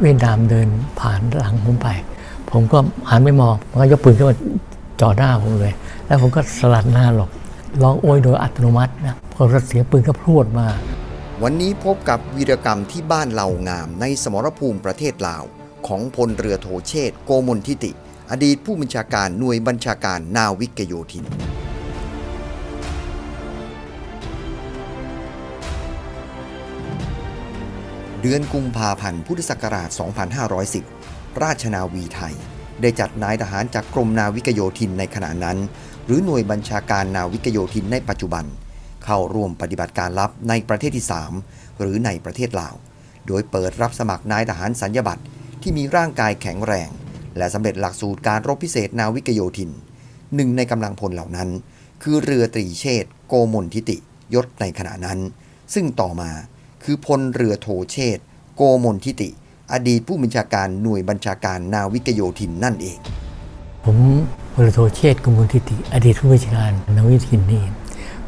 เวดามเดินผ่านหลังผมไป ผมก็หันไปมองมันก็ยกปืนขึ้นมาจ่อหน้าผมเลย แล้วผมก็สลัดหน้าหลบร้องโอยโดยอัตโนมัตินะพอเสียงปืนก็พรวดมา วันนี้พบกับวีรกรรมที่บ้านเหล่างามในสมรภูมิประเทศลาว ของพลเรือโทเชษโกมลทิติ อดีตผู้บัญชาการหน่วยบัญชาการนาวิกโยธิน เดือนกุมภาพันธ์พุทธศักราช 2510 ราชนาวีไทย ได้จัดนายทหารจากกรมนาวิกโยธินในขณะนั้น หรือหน่วยบัญชาการนาวิกโยธินในปัจจุบัน เข้าร่วมปฏิบัติการลับในประเทศที่ 3 หรือในประเทศลาว โดยเปิดรับสมัครนายทหารสัญญบัตรที่มีร่างกายแข็งแรง และสำเร็จหลักสูตรการรบพิเศษนาวิกโยธิน หนึ่งในกำลังพลเหล่านั้น คือเรือตรีเชษฐ์โกมลทิติยศในขณะนั้น ซึ่งต่อมา คือพลเรือโทเชษโกมลทิติ อดีตผู้บัญชาการหน่วยบัญชาการนาวิกโยธินนั่นเอง ผมพลโทเชษฐ์กุมลทิติ อดีตผู้บัญชาการนาวิกโยธินนี่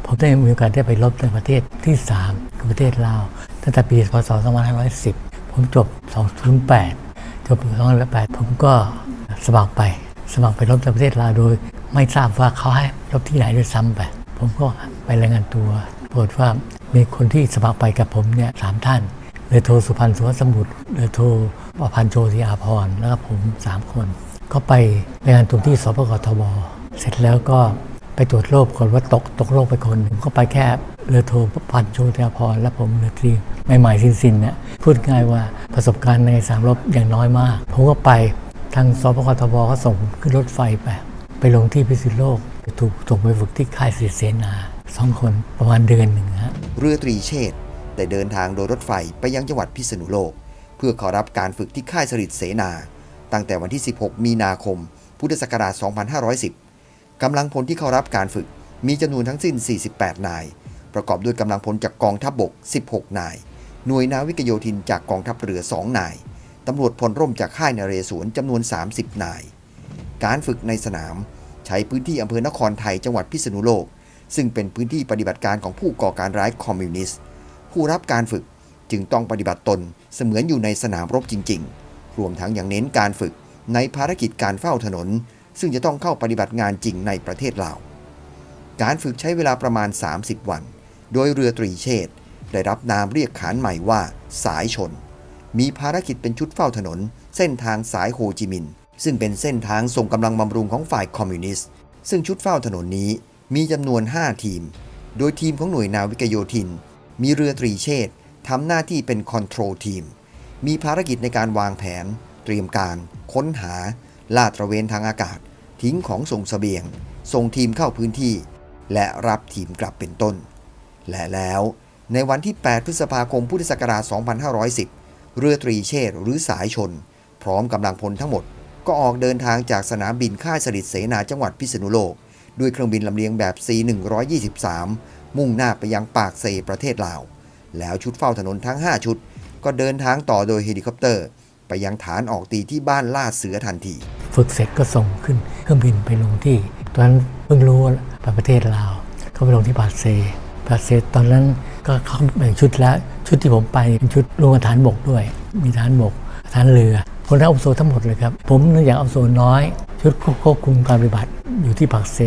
ผมได้มีโอกาสได้ไปรบในประเทศที่ 3 คือประเทศลาวตั้งแต่ปีพศ 2510 ผมจบ 2008จบ 2008 ผมก็สมัครไป สมัครไปรบในประเทศลาวโดย ไม่ทราบว่าเขาให้รบที่ไหนด้วยซ้ำไป ผมก็ไปรายงานตัวปรากฏว่า มีคนที่สมัครไปกับผมเนี่ยสามท่านเรือโทสุพันธ์สุวสมุทรเรือโทประพันธ์โชติอาภรแล้วก็ผมสามคน ก็ไปรายงานตัวที่สปกทบเสร็จแล้วก็ไปตรวจโรคคนว่าตกตกโรคไปคนหนึ่งก็ไปแค่เรือโทระพันโชติอาภรและผมเรือตรีใหม่ๆสินๆเนี่ยพูดง่ายว่าประสบการณ์ในสามรบอย่างน้อยมาก ผมก็ไปทางสปกทบก็ส่งขึ้นรถไฟไป ไปลงที่พิษณุโลก ถูกส่งไปฝึกที่ค่ายศิษเสนา สองคนประมาณเดือนหนึ่งฮะเรือตรีเชษฐ์ได้เดินทางโดยรถไฟไปยังจังหวัดพิษณุโลก เพื่อขอรับการฝึกที่ค่ายสริดเสนา ตั้งแต่วันที่ 16 มีนาคม พุทธศักราช 2510 กำลังพลที่เข้ารับการฝึกมีจำนวนทั้งสิ้น 48 นาย ประกอบด้วยกำลังพลจากกองทัพบบก 16 นาย หน่วยนาวิกโยธินจากกองทัพเรือ 2 นาย ตำรวจพลร่มจากค่ายนเรศวรจำนวน 30 นาย การฝึกในสนาม ใช้พื้นที่อำเภอนครไทยจังหวัดพิษณุโลก ซึ่งเป็นพื้นที่ปฏิบัติการของผู้ก่อการร้ายคอมมิวนิสต์ ผู้รับการฝึกจึงต้องปฏิบัติตนเสมือนอยู่ในสนามรบจริง ๆ รวมทั้งยังเน้นการฝึกในภารกิจการเฝ้าถนน ซึ่งจะต้องเข้าปฏิบัติงานจริงในประเทศลาว การฝึกใช้เวลาประมาณ 30 วัน โดยเรือตรีเชษได้รับนามเรียกขานใหม่ว่า สายชน มีภารกิจเป็นชุดเฝ้าถนน เส้นทางสายโฮจิมินห์ซึ่งเป็นเส้นทางส่งกำลังบำรุงของฝ่ายคอมมิวนิสต์ ซึ่งชุดเฝ้าถนนนี้ มีจำนวน 5 ทีม โดยทีมของหน่วยนาวิกโยธิน มีเรือตรีเชษทำหน้าที่เป็นคอนโทรลทีม มีภารกิจในการวางแผน เตรียมการ ค้นหา ลาดตระเวนทางอากาศ ทิ้งของส่งเสบียง ส่งทีมเข้าพื้นที่ และรับทีมกลับเป็นต้น และแล้วในวันที่ 8 พฤษภาคม พุทธศักราช 2510 เรือตรีเชษหรือสายชน พร้อมกำลังพลทั้งหมด ก็ออกเดินทางจากสนามบินค่ายสลิดเสนาจังหวัดพิษณุโลก ด้วยเครื่องบินลำเลียงแบบ C123 มุ่งหน้าไปยังปากเซประเทศลาว แล้วชุดเฝ้าถนนทั้ง 5 ชุด ก็เดินทางต่อโดยเฮลิคอปเตอร์ ไปยังฐานออกตีที่บ้านล่าเสือทันที ฝึกเสร็จก็ส่งขึ้นเครื่องบินไปลงที่ตอนนั้นเพิ่งรู้ว่าไปประเทศลาวก็ไปลงที่ปากเซปากเซตอนนั้นก็เขาแบ่งชุดแล้วชุดที่ผมไปเป็นชุดรวมกับฐานบกด้วย มีฐานบกฐานเรือคนทั้งอาวุโสทั้งหมดเลยครับ ผมเนื่องจากอาวุโสน้อย ชุดควบคุมการปฏิบัติ อยู่ที่ปากเซ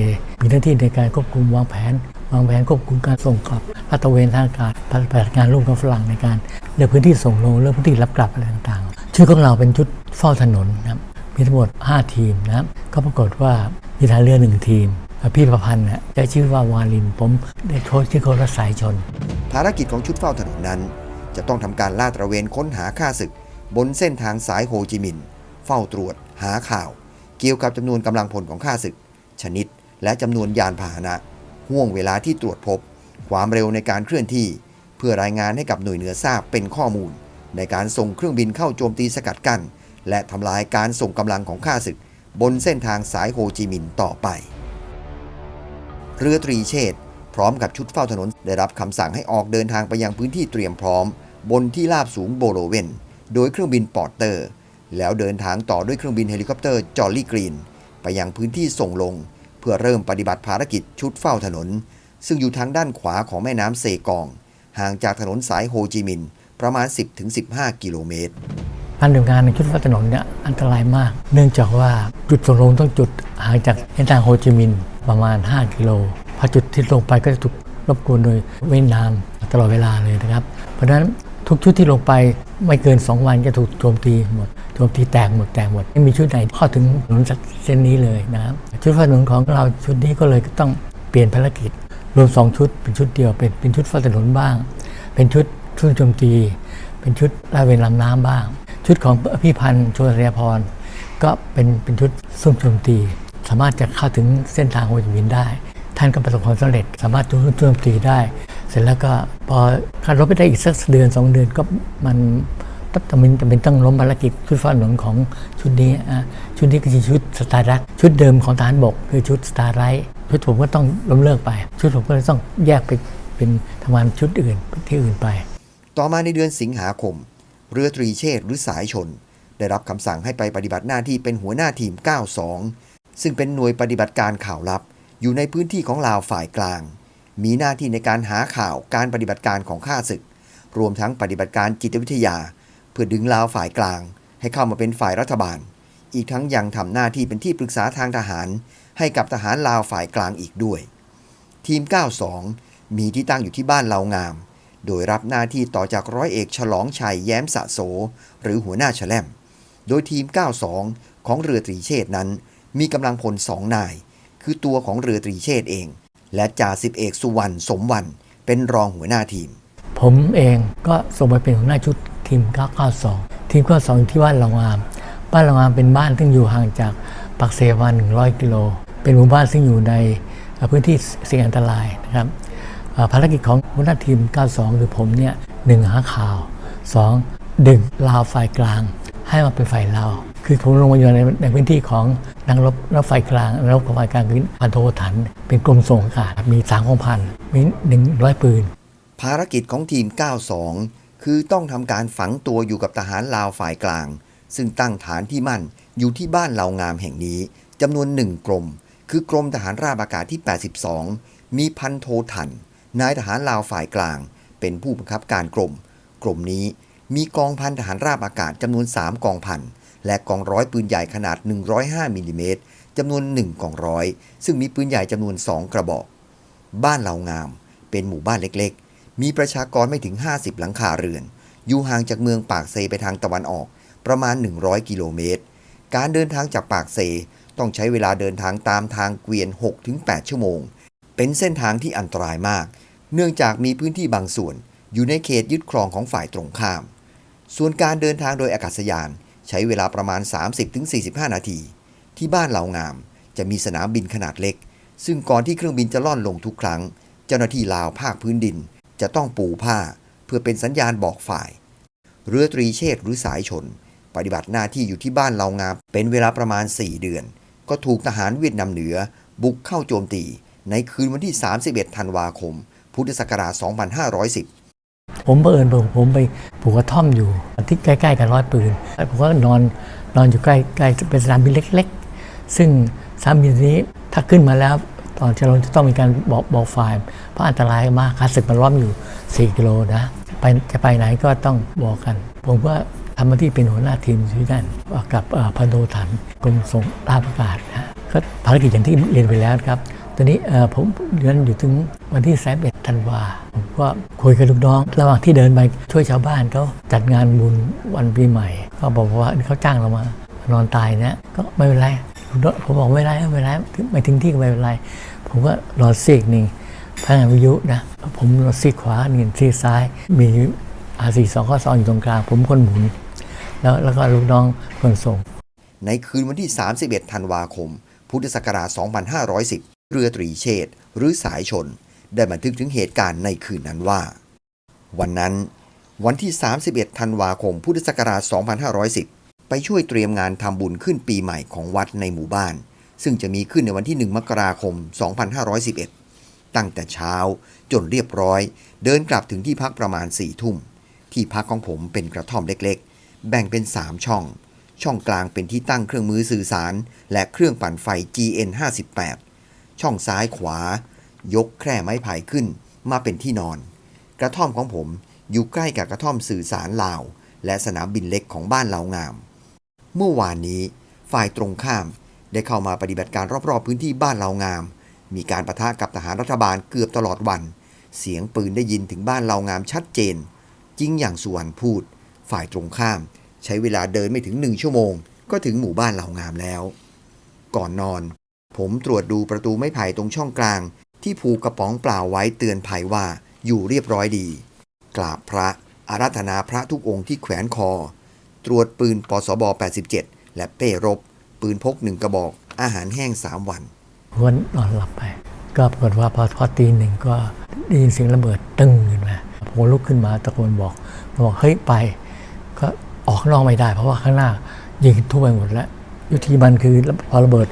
มีหน้าที่ในการควบคุมวางแผน วางแผนควบคุมการส่งกลับลาดตระเวนทางอากาศปฏิบัติงานร่วมกับฝรั่งในการเลือกพื้นที่ส่งลงเลือกพื้นที่รับกลับอะไรต่างๆ ชุดของเราเป็นชุดเฝ้าถนนนะครับมีทั้งหมด 5 ทีมนะครับก็ปรากฏว่ามีทหารเรือหนึ่งทีมพี่ประพันธ์นี่ยใช้ชื่อว่าวาลินผมได้โค้ชชื่อโค้ชสายชน ภารกิจของชุดเฝ้าถนนนั้น จะต้องทำการลาดตระเวนค้นหาค่าศึก บนเส้นทางสายโฮจิมินห์เฝ้าตรวจหาข่าว เกี่ยวกับจำนวนกำลังพลของค่าศึก ชนิด และจำนวนยานพาหนะ ห่วงเวลาที่ตรวจพบ ความเร็วในการเคลื่อนที่ เพื่อรายงานให้กับหน่วยเหนือทราบเป็นข้อมูล ในการส่งเครื่องบินเข้าโจมตีสกัดกั้นและทำลายการส่งกำลังของค่าศึก บนเส้นทางสายโฮจิมินห์ต่อไป เรือตรีเชษพร้อมกับชุดเฝ้าถนนได้รับคำสั่งให้ออกเดินทางไปยังพื้นที่เตรียมพร้อม บนที่ราบสูงโบโลเวน โดยเครื่องบินปอร์เตอร์ แล้วเดินทางต่อด้วยเครื่องบินเฮลิคอปเตอร์จอลลี่กรีน ไปยังพื้นที่ส่งลง เพื่อเริ่มปฏิบัติภารกิจชุดเฝ้าถนน ซึ่งอยู่ทางด้านขวาของแม่น้ำเซกอง ห่างจากถนนสายโฮจิมินห์ประมาณ 10-15 กิโลเมตรการเดินงานในชุดฟ้าถนนเนี่ยอันตรายมาก เนื่องจากว่าจุดส่งลงต้องจุดห่างจากเส้นทางโฮจิมินห์ประมาณ 5 กิโลพอจุดที่ลงไปก็จะถูกรบกวนโดยเวียดนามตลอดเวลาเลยนะครับ เพราะฉะนั้น ทุกชุดที่ลงไปไม่เกิน 2 วันจะถูกโจมตีหมดโจมตีแตกหมดแตกหมดไม่มีชุดไหนเข้าถึงถนนเส้นนี้เลยนะครับชุดฟ้าถนนของเราชุดนี้ก็เลยต้องเปลี่ยนภารกิจ รวมสองชุดเป็นชุดเดียวเป็นเป็นชุดฟ้าถนนบ้าง เป็นชุดชุดโจมตี เป็นชุดลาเวนลำน้ำบ้าง ชุดของพี่พันธ์ชวเรียพร ก็เป็นเป็นชุดซุ่มโจมตี สามารถจะเข้าถึงเส้นทางโฮจิมินห์ได้ ท่านก็ประสบความสำเร็จสามารถจุโจมตีได้ เสร็จแล้วก็พอขับรถไปได้อีกสักเดือนสองเดือนก็มันต้องจำเป็นจำเป็นต้องล้มภารกิจชุดฟ้าถนนของชุดนี้อะชุดนี้ก็คือชุดสตาร์รักชุดเดิมของทหารบกคือชุดสตาร์ไรท์ชุดผมก็ต้องล้มเลิกไป ชุดผมก็ต้องแยกไปเป็นทำงานชุดอื่นที่อื่นไป ต่อมาในเดือนสิงหาคม เรือตรีเชษหรือสายชน ได้รับคำสั่งให้ไปปฏิบัติหน้าที่เป็นหัวหน้าทีม 92 ซึ่งเป็นหน่วยปฏิบัติการข่าวลับ อยู่ในพื้นที่ของลาวฝ่ายกลาง มีหน้าที่ในการหาข่าวการปฏิบัติการของข้าศึก รวมทั้งปฏิบัติการจิตวิทยา เพื่อดึงลาวฝ่ายกลาง ให้เข้ามาเป็นฝ่ายรัฐบาล อีกทั้งยังทำหน้าที่เป็นที่ปรึกษาทางทหาร ให้กับทหารลาวฝ่ายกลางอีกด้วย ทีม 92 มีที่ตั้งอยู่ที่บ้านเลางาม โดยรับหน้าที่ต่อจากร้อยเอกฉลองชัยแย้มสะโส หรือหัวหน้าแฉลมโดยทีม 92 ของเรือตรีเชษนั้น มีกำลังพลสองนาย คือตัวของเรือตรีเชษเอง และจ่าสิบเอกสุวรรณสมวันเป็นรองหัวหน้าทีม ผมเองก็ส่งไปเป็นหัวหน้าชุดทีม 992 ทีม 92 ที่บ้านลางาม บ้านลางามเป็นบ้านซึ่งอยู่ห่างจากปักเซวา100 กิโล เป็นหมู่บ้านซึ่งอยู่ในพื้นที่เสี่ยงอันตรายนะครับภารกิจของหัวหน้าทีม 92 คือผมเนี่ยหนึ่งหาข่าว 2. ดึงลาวฝ่ายกลาง ให้มาเป็นฝ่ายลาว คือผมลงมาอยู่ในในพื้นที่ของนักรบรบฝ่ายกลางนักรบของฝ่ายกลางคือพันโทถัน เป็นกรมส่งอากาศมีสามกองพันมีหนึ่งร้อยปืน ภารกิจของทีม 92 คือต้องทำการฝังตัวอยู่กับทหารลาวฝ่ายกลาง ซึ่งตั้งฐานที่มั่นอยู่ที่บ้านเหลางามแห่งนี้จำนวนหนึ่งกรม คือกรมทหารราบอากาศที่ 82 มีพันโทถัน นายทหารลาวฝ่ายกลาง เป็นผู้บังคับการกรม กรมนี้มีกองพันทหารราบอากาศจำนวน 3 กองพัน และกองร้อยปืนใหญ่ขนาด 105มิลลิเมตรจำนวน 1กองร้อย ซึ่งมีปืนใหญ่จำนวน 2 กระบอก บ้านเหลางาม เป็นหมู่บ้านเล็กๆ มีประชากรไม่ถึง 50 หลังคาเรือน อยู่ห่างจากเมืองปากเซไปทางตะวันออก ประมาณ 100 กิโลเมตร การเดินทางจากปากเซต้องใช้เวลาเดินทางตามทางเกวียน 6-8 ชั่วโมง เป็นเส้นทางที่อันตรายมาก เนื่องจากมีพื้นที่บางส่วน อยู่ในเขตยึดครองของฝ่ายตรงข้าม ส่วนการเดินทางโดยอากาศยาน ใช้เวลาประมาณ 30-45 นาที ที่บ้านเหล่างาม จะมีสนามบินขนาดเล็ก ซึ่งก่อนที่เครื่องบินจะล่อนลงทุกครั้ง เจ้าหน้าที่ลาวภาคพื้นดิน จะต้องปูผ้า เพื่อเป็นสัญญาณบอกฝ่าย เรือตรีเชษหรือสายชน ปฏิบัติหน้าที่อยู่ที่บ้านเหล่างาม เป็นเวลาประมาณ 4 เดือน ก็ถูกทหารเวียดนามเหนือ บุกเข้าโจมตี ในคืนวันที่ 31 ธันวาคม พุทธศักราช 2510 ผมเผอิญผมผมไปปลูกกระท่อมอยู่ที่ใกล้ ๆ กับร้อยปืนผมก็นอนนอนอยู่ใกล้ใกล้เป็นสนามบินเล็ก ๆ ซึ่งสนามบินนี้ถ้าขึ้นมาแล้วตอนจะลงจะต้องมีการบอกบอกฝ่ายเพราะอันตรายมากคาศึกมันล้อมอยู่ 4 กิโลนะไปจะไปไหนก็ต้องบอกกัน ผมก็ทำหน้าที่เป็นหัวหน้าทีมที่นั่นกับพันโทถันกรมส่งราบอากาศนะก็ภารกิจอย่างที่เรียนไปแล้วครับ ตอนนี้ผมเดินอยู่ถึงวันที่31ธันวาผมก็คุยกับลูกน้อง ระหว่างที่เดินไปช่วยชาวบ้านเขาจัดงานบุญวันปีใหม่ก็บอกว่าเขาจ้างเรามานอนตายเนี่ยก็ไม่เป็นไรลูกน้องผมบอกไม่เป็นไรไม่เป็นไรไม่ถึงที่ก็ไม่เป็นไร ผมก็รอซีกหนึ่งพนักงานวิทยุนะผมรอซีกขวาหนึ่งซีกซ้าย มีอาสีสองข้อสองอยู่ตรงกลาง ผมคนหมุน แล้วแล้วก็ลูกน้องคนส่ง ในคืนวันที่ 31 ธันวาคม พุทธศักราช 2510 เรือตรีเชษหรือสายชน ได้บันทึกถึงเหตุการณ์ในคืนนั้นว่า วันนั้น วันที่ 31 ธันวาคม พุทธศักราช 2510 ไปช่วยเตรียมงานทำบุญขึ้นปีใหม่ของวัดในหมู่บ้าน ซึ่งจะมีขึ้นในวันที่ 1 มกราคม 2511 ตั้งแต่เช้าจนเรียบร้อย เดินกลับถึงที่พักประมาณ4ทุ่ม ที่พักของผมเป็นกระท่อมเล็กๆ แบ่งเป็น 3 ช่อง ช่องกลางเป็นที่ตั้งเครื่องมือสื่อสาร และเครื่องปั่นไฟ GN 58 ช่องซ้ายขวา ยกแคร่ไม้ไผ่ขึ้น มาเป็นที่นอน กระท่อมของผมอยู่ใกล้กับกระท่อมสื่อสารลาว และสนามบินเล็กของบ้านเหลางาม เมื่อวานนี้ฝ่ายตรงข้ามได้เข้ามาปฏิบัติการรอบๆพื้นที่บ้านเหลางาม มีการประทะกับทหารรัฐบาลเกือบตลอดวัน เสียงปืนได้ยินถึงบ้านเหลางามชัดเจน จริงอย่างสุวรรณพูด ฝ่ายตรงข้าม ใช้เวลาเดินไม่ถึงหนึ่งชั่วโมง ก็ถึงหมู่บ้านเหลางามแล้ว ก่อนนอน ผมตรวจดูประตูไม้ไผ่ตรงช่องกลาง ที่ผูกกระป๋องเปล่าไว้เตือนภัยว่าอยู่เรียบร้อยดี กราบพระอาราธนาพระทุกองค์ที่แขวนคอ ตรวจปืนปสบ 87 และเป้รบ ปืนพกหนึ่งกระบอก อาหารแห้ง3วันผมก็นอนหลับไป ก็ปรากฏว่าพอพอตีหนึ่งก็ได้ยินเสียงระเบิดตึ้งขึ้นมาผมลุกขึ้นมาตะโกนบอกบอกเฮ้ยไป ก็ออกข้างนอกไม่ได้ เพราะว่าข้างหน้ายิงทั่วไปหมดแล้วยุทธีมันคือพอระเบิด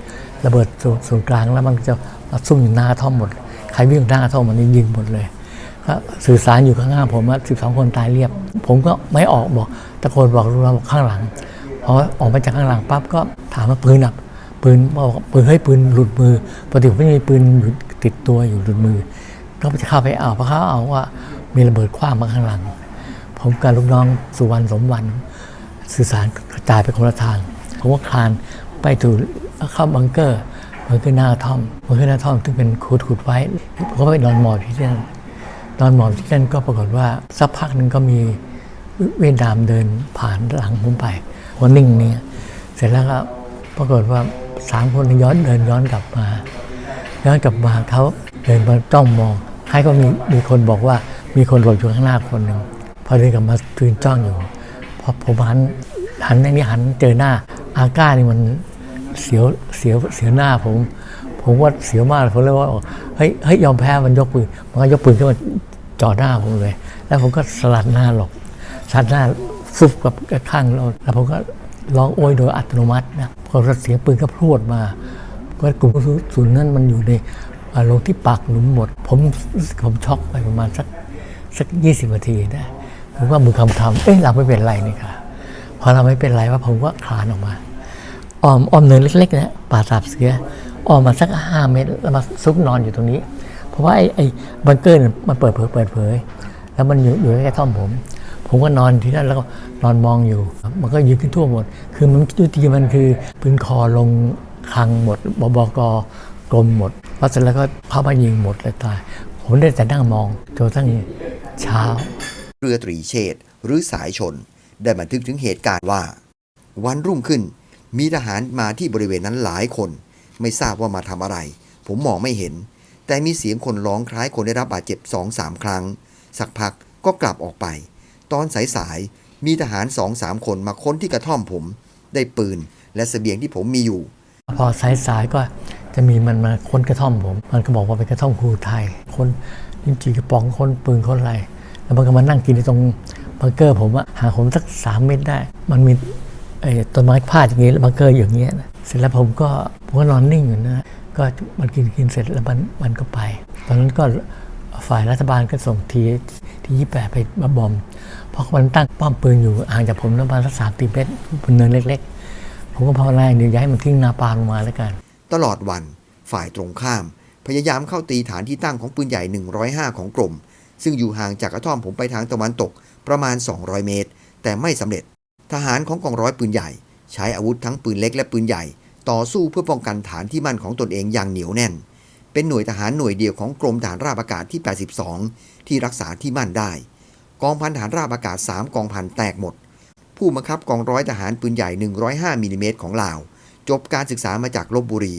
ระเบิดศูนย์ศูนกลางแล้วมันจะมาซุ่มอยู่หน้าท่อมหมด ใครวิ่งหน้าท่อมมันยิงหมดเลยก็สื่อสารอยู่ข้างหน้าผมว่าสิบสองคนตายเรียบ ผมก็ไม่ออกบอกตะโกนบอกลูกเราบอกข้างหลังพอออกมาจากข้างหลังปั๊บก็ถามว่าปืนอะปืนบอกปืนเฮ้ยปืนหลุดมือปกติผมไม่มีปืนอยู่ติดตัวอยู่หลุดมือ ก็จะเข้าไปเอาเพราะเขาเอาว่ามีระเบิดคว้างมาข้างหลัง ผมกับลูกน้องสุวรรณสมวัน สื่อสารกระจายไปคนละทางผมก็คลานไปถู เข้าบังเกอร์บังเกอร์หน้าท่อมบังเกอร์หน้าท่อมซึ่งเป็นขุดขุดๆไว้ผมก็ไปนอนหมอบที่นั่นนอนหมอบที่นั่นก็ปรากฏว่าสักพักหนึ่งก็มีเวียดนามเดินผ่านหลังผมไปผมนิ่งเนี่ยเสร็จแล้วก็ปรากฏว่าสามคนย้อนเดินย้อนกลับมา ย้อนกลับมาเขาเดินมาจ้องมองใครก็มีมีคนบอกว่ามีคนหลบอยู่ข้างหน้าคนหนึ่งพอเดินกลับมาตืนจ้องอยู่พอผมหันหันในนี้หันเจอหน้าอาก้านี่มัน เสียวเสียวเสียวหน้าผม ผมว่าเสียวมากผมเลยว่าเฮ้ยเฮ้ยยอมแพ้มันยกปืนมันก็ยกปืนขึ้นมาจ่อหน้าผมเลย แล้วผมก็สลัดหน้าหลบชัดหน้าฟุบกับข้างเราแล้วผมก็ร้องโอยโดยอัตโนมัตินะพอเสียงปืนก็พรวดมาก็กลุ่มศูนย์นั้นมันอยู่ในอ่าลงที่ปากหลุมหมด ผมผมช็อกไปประมาณสักสักยี่สิบนาทีได้ผมว่ามือคำทำเอ้ยเราไม่เป็นไรนี่ค่ะพอเราไม่เป็นไรว่าผมก็คลานออกมา อ้อมอ้อมเนินเล็กๆนะป่าสาบเสืออ้อมมาสักห้าเมตรแล้วมาซุกนอนอยู่ตรงนี้ เพราะว่าไอ้ไอ้บังเกอร์เนี่ยมันเปิดเผยเปิดเผย แล้วมันอยู่อยู่ใกล้ท่อมผม ผมก็นอนที่นั่นแล้วก็นอนมองอยู่ มันก็ยิงขึ้นทั่วหมด คือมันยุติมันคือปืนคอลงคลังหมดบบกกลมหมดพอเสร็จแล้วก็เข้ามายิงหมดเลยตายผมได้แต่นั่งมองจนทั้งเช้า เรือตรีเชษหรือสายชน ได้บันทึกถึงเหตุการณ์ว่า วันรุ่งขึ้น มีทหารมาที่บริเวณนั้นหลายคน ไม่ทราบว่ามาทำอะไร ผมมองไม่เห็น แต่มีเสียงคนร้องคล้ายคนได้รับบาดเจ็บสองสามครั้ง สักพักก็กลับออกไป ตอนสายๆมีทหารสองสามคนมาค้นที่กระท่อมผม ได้ปืนและเสบียงที่ผมมีอยู่ พอสายๆก็จะมีมันมาค้นกระท่อมผม มันก็บอกว่าเป็นกระท่อมครูไทย คนลิ้นจีกระป๋องคนปืนคนอะไร แล้วมันก็มานั่งกินในตรงบังเกอร์ผมอะห่างผมสักสามเมตรได้ มันมี ไอ้ต้นไม้พาดอย่างนี้แล้วบังเกอร์อยู่อย่างเงี้ยนะเสร็จแล้วผมก็ผมก็นอนนิ่งอยู่นะก็มันกินกินเสร็จแล้วมันมันก็ไป ตอนนั้นก็ฝ่ายรัฐบาลก็ส่งทีที่ยี่แปดไปมาบอม เพราะมันตั้งป้อมปืนอยู่ห่างจากผมประมาณสักสามตีเมตรบนเนินเล็ก ๆ ผมก็ภาวนาอย่างเดียวย่าให้มันทิ้งนาปาลงมาแล้วกัน ตลอดวันฝ่ายตรงข้าม พยายามเข้าตีฐานที่ตั้งของปืนใหญ่ 105 ของกรมซึ่งอยู่ห่างจากกระท่อมผมไปทางตะวันตกประมาณ 200 เมตร แต่ไม่สำเร็จ ทหารของกองร้อยปืนใหญ่ ใช้อาวุธทั้งปืนเล็กและปืนใหญ่ ต่อสู้เพื่อป้องกันฐานที่มั่นของตนเองอย่างเหนียวแน่น เป็นหน่วยทหารหน่วยเดียวของกรมทหารราบอากาศที่ 82 ที่รักษาที่มั่นได้ กองพันทหารราบอากาศ 3 กองพันแตกหมด ผู้บังคับกองร้อยทหารปืนใหญ่ 105มิลลิเมตรของลาว จบการศึกษามาจากลบบุรี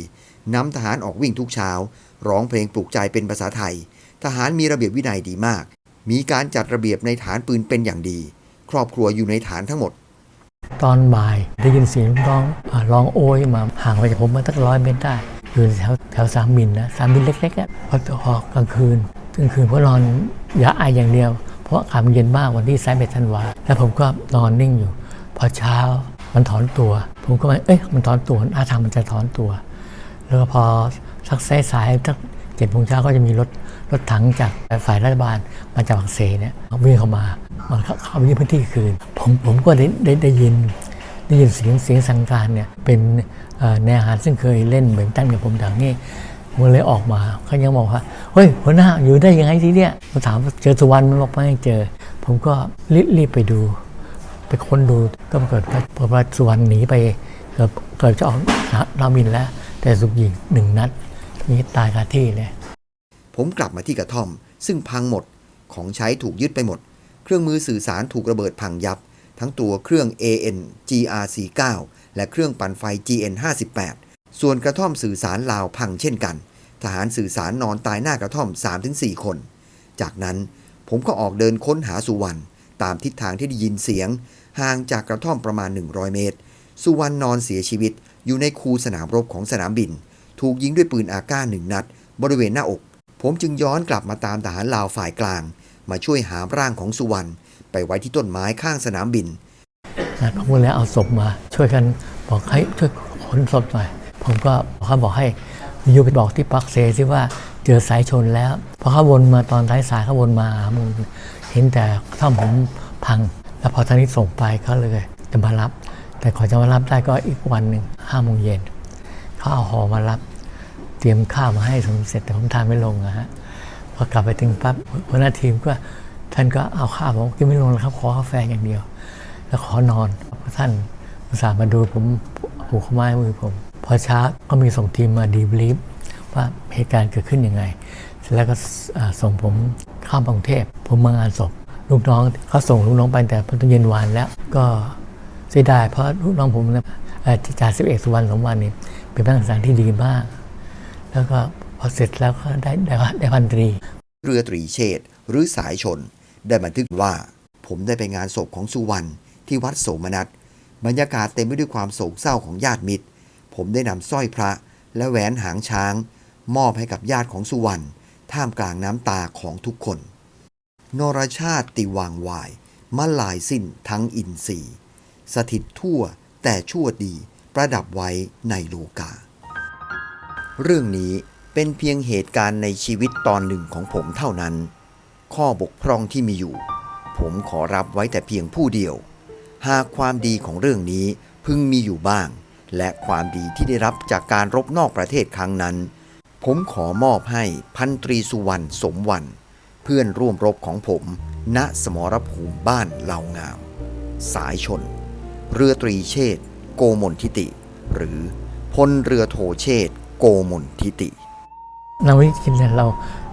นำทหารออกวิ่งทุกเช้า ร้องเพลงปลุกใจเป็นภาษาไทย ทหารมีระเบียบวินัยดีมาก มีการจัดระเบียบในฐานปืนเป็นอย่างดี ครอบครัวอยู่ในฐานทั้งหมด ตอนบ่ายได้ยินเสียงร้องร้องโอยมาห่างไปจากผมมาตั้งร้อยเมตรได้อยู่แถวแถวสามมิลนะสามมิลเล็กๆอะพอออกกลางคืนกลางคืนเพราะนอนยาไออย่างเดียว เพราะอากาศมันเย็นมากวันที่ไซเบธันวาแล้วผมก็นอนนิ่งอยู่ พอเช้ามันถอนตัว ผมก็ไม่เอ๊ะมันถอนตัวอาทางมันจะถอนตัว แล้วพอสักสายสายสักเจ็ดโมงเช้าก็จะมีรถ รถถังจากฝ่ายรัฐบาลมาจากบางเซเนี่ยวิ่งเข้ามามันเข้าเข้าไปที่พื้นที่คืน ผมผมก็ได้ได้ได้ยินได้ยินเสียงเสียงสังการเนี่ยเป็นเอ่อในอาหารซึ่งเคยเล่นเหมือนตั้นกับผมดังนี้ผมเลยออกมาเขายังบอกว่าเฮ้ยหัวหน้าอยู่ได้ยังไงทีเนี่ยผมถามเจอสุวรรณมันบอกไม่ให้เจอ ผมก็รีบรีบไปดู ไปค้นดูก็ปรากฏว่าพระสุวรรณหนีไปเกือบเกือบจะออกรามินแล้ว แต่สุกยิงหนึ่งนัดนี้ตายคาที่เลย ผมกลับมาที่กระท่อม ซึ่งพังหมด ของใช้ถูกยึดไปหมด เครื่องมือสื่อสารถูกระเบิดพังยับ ทั้งตัวเครื่อง AN GRC9 และเครื่องปั่นไฟ GN58 ส่วนกระท่อมสื่อสารลาวพังเช่นกัน ทหารสื่อสารนอนตายหน้ากระท่อม 3-4 คน จากนั้นผมก็ออกเดินค้นหาสุวรรณตามทิศทางที่ได้ยินเสียง ห่างจากกระท่อมประมาณ 100 เมตร สุวรรณนอนเสียชีวิต อยู่ในคูสนามรบของสนามบิน ถูกยิงด้วยปืนอาก้าหนึ่งนัด บริเวณหน้าอก ผมจึงย้อนกลับมาตามทหารลาวฝ่ายกลาง มาช่วยหามร่างของสุวรรณไปไว้ที่ต้นไม้ข้างสนามบินนะผมก็เลยเอาศพมา ช่วยกันบอกให้ช่วยขนศพหน่อย ผมก็เขาบอกให้ยูไปบอกที่ปักเซที่ว่าเจอสายชนแล้วพอเขาวนมาตอนท้ายสายเขาวนมาหามูลเห็นแต่ถ้าผมพัง แล้วพอทางนี้ส่งไปเขาเลยจะมารับ แต่ก่อจะมารับได้ก็อีกวันหนึ่งห้าโมงเย็นเขาเอาหอมารับ เตรียมข้าวมาให้ผมเสร็จแต่ผมทานไม่ลงนะฮะพอกลับไปถึงปั๊บหัวหน้าทีมก็ท่านก็เอาข้าวผมกินไม่ลงแล้วครับขอกาแฟอย่างเดียว แล้วขอนอนท่านอุตส่าห์มาดูผมผูกข้อไม้มือผม พอเช้าก็มีส่งทีมมาดีบลีฟว่าเหตุการณ์เกิดขึ้นยังไงเสร็จแล้วก็ส่งผมข้ามกรุงเทพ ผมมางานศพลูกน้องเขาส่งลูกน้องไปแต่ตอนเย็นวานแล้วก็เสียดายเพราะลูกน้องผมนี่ยเอ่อจ่าสิบเอกสุวรรณสมวันนี่เป็นนักศึกษาที่ดีมาก แล้วก็พอเสร็จแล้วก็ได้ได้ได้พันตรี เรือตรีเชษหรือสายชน ได้บันทึกว่า ผมได้ไปงานศพของสุวรรณที่วัดโสมนัสบรรยากาศเต็มไปด้วยความโศกเศร้าของญาติมิตร ผมได้นำสร้อยพระและแหวนหางช้าง มอบให้กับญาติของสุวรรณท่ามกลางน้ำตาของทุกคน นรชาติติวางวายมาลายสิ้นทั้งอินทรีย์ สถิตทั่วแต่ชั่วดีประดับไว้ในโลกา เรื่องนี้เป็นเพียงเหตุการณ์ในชีวิตตอนหนึ่งของผมเท่านั้น ข้อบกพร่องที่มีอยู่ ผมขอรับไว้แต่เพียงผู้เดียว หากความดีของเรื่องนี้พึงมีอยู่บ้าง และความดีที่ได้รับจากการรบนอกประเทศครั้งนั้น ผมขอมอบให้พันตรีสุวรรณสมวัน เพื่อนร่วมรบของผม ณสมรภูมิบ้านเหล่างาม สายชน เรือตรีเชษโกมลทิติ หรือพลเรือโทเชษ โกมลทิตินาวิจินเนี่ยเรา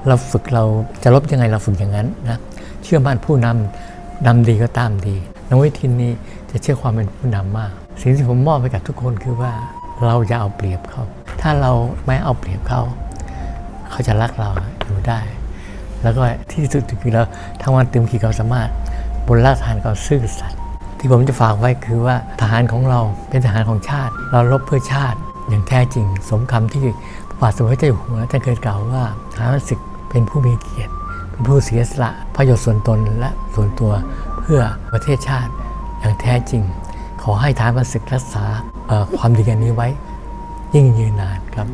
เราฝึกเราจะลบยังไงเราฝึกอย่างนั้นนะเชื่อมั่นผู้นำนำดีก็ตามดีนวิทินนี้จะเชื่อความเป็นผู้นำมาก สิ่งที่ผมมอบให้กับทุกคนคือว่าเราจะเอาเปรียบเขา ถ้าเราไม่เอาเปรียบเขา เขาจะรักเราอยู่ได้ แล้วก็ที่สุดคือเราทำงานเต็มขีดความสามารถบนรากฐานความซื่อสัตย์ที่ผมจะฝากไว้คือว่าทหารของเราเป็นทหารของชาติ เรารบเพื่อชาติ อย่างแท้จริง สมคำที่พระบาทสมเด็จเจ้าอยู่หัวท่านเคยกล่าวว่าหาศึกเป็นผู้มีเกียรติ เป็นผู้เสียสละประโยชน์ส่วนตนและส่วนตัวเพื่อประเทศชาติอย่างแท้จริง ขอให้ฐานพรศึกรักษาความดีอันนี้ไว้ ยิ่งยืนนานครับ